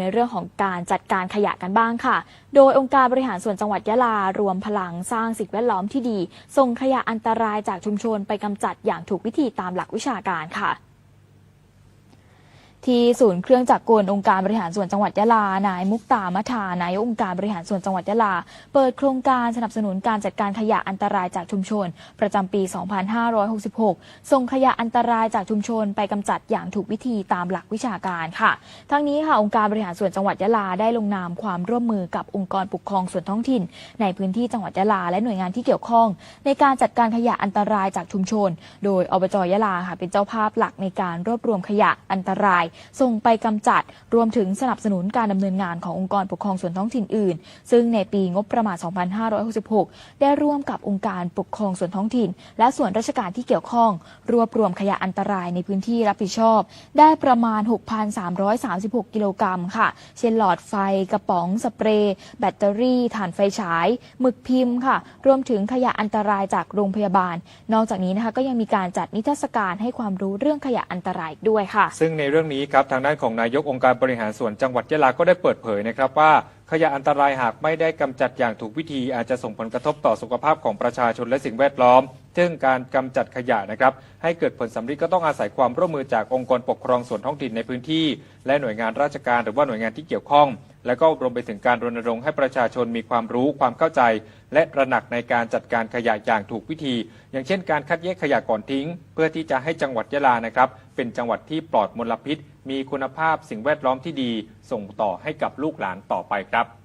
ในเรื่องของการจัดการขยะกันบ้างค่ะ โดยองค์การบริหารส่วนจังหวัดยะลารวมพลังสร้างสิ่งแวดล้อมที่ดี ส่งขยะอันตรายจากชุมชนไปกำจัดอย่างถูกวิธีตามหลักวิชาการค่ะ ที่ศูนย์เครื่องจักรกลองค์การบริหารส่วนจังหวัดยะลา นายมุกตามัทานายองค์การบริหารส่วนจังหวัดยะลา เปิดโครงการสนับสนุนการจัดการขยะอันตรายจากชุมชน ประจำปี 2566 ส่งขยะอันตรายจากชุมชนไปกำจัดอย่างถูกวิธีตามหลักวิชาการค่ะ ทั้งนี้ค่ะองค์การบริหารส่วนจังหวัดยะลาได้ลงนามความร่วมมือกับองค์กรปกครองส่วนท้องถิ่น ในพื้นที่จังหวัดยะลา และหน่วยงานที่เกี่ยวข้อง ในการจัดการขยะอันตรายจากชุมชน โดยอบจยะลาค่ะเป็นเจ้าภาพหลักในการรวบรวมขยะอันตรายส่งไปกำจัด รวมถึงสนับสนุนการดำเนินงานขององค์กรปกครองส่วนท้องถิ่นอื่น ซึ่งในปีงบประมาณ 2566 ได้ร่วมกับองค์การปกครองส่วนท้องถิ่น และส่วนราชการที่เกี่ยวข้อง รวบรวมขยะอันตรายในพื้นที่รับผิดชอบ ได้ประมาณ 6,336 กิโลกรัมค่ะ เช่นหลอดไฟกระป๋องสเปรย์แบตเตอรี่ถ่านไฟฉาย หมึกพิมพ์ค่ะ รวมถึงขยะอันตรายจากโรงพยาบาล นอกจากนี้นะคะก็ยังมีการจัดนิทรรศการให้ความรู้เรื่องขยะอันตรายด้วยค่ะ ซึ่งในเรื่องนี้ครับทางด้านของนายกองค์การบริหารส่วนจังหวัดยะลาก็ได้เปิดเผยนะครับว่าขยะอันตรายหากไม่ได้กำจัดอย่างถูกวิธีอาจจะส่งผลกระทบต่อสุขภาพของประชาชนและสิ่งแวดล้อม ซึ่งการกำจัดขยะนะครับให้เกิดผลสำเร็จก็ต้องอาศัยความร่วมมือจากองค์กรปกครองส่วนท้องถิ่นในพื้นที่ และหน่วยงานราชการหรือว่าหน่วยงานที่เกี่ยวข้อง และก็รวมไปถึงการรณรงค์ให้ประชาชนมีความรู้ความเข้าใจ และระหนักในการจัดการขยะอย่างถูกวิธี อย่างเช่นการคัดแยกขยะก่อนทิ้ง เพื่อที่จะให้จังหวัดยะลานะครับ เป็นจังหวัดที่ปลอดมลพิษ มีคุณภาพสิ่งแวดล้อมที่ดี ส่งต่อให้กับลูกหลานต่อไปครับ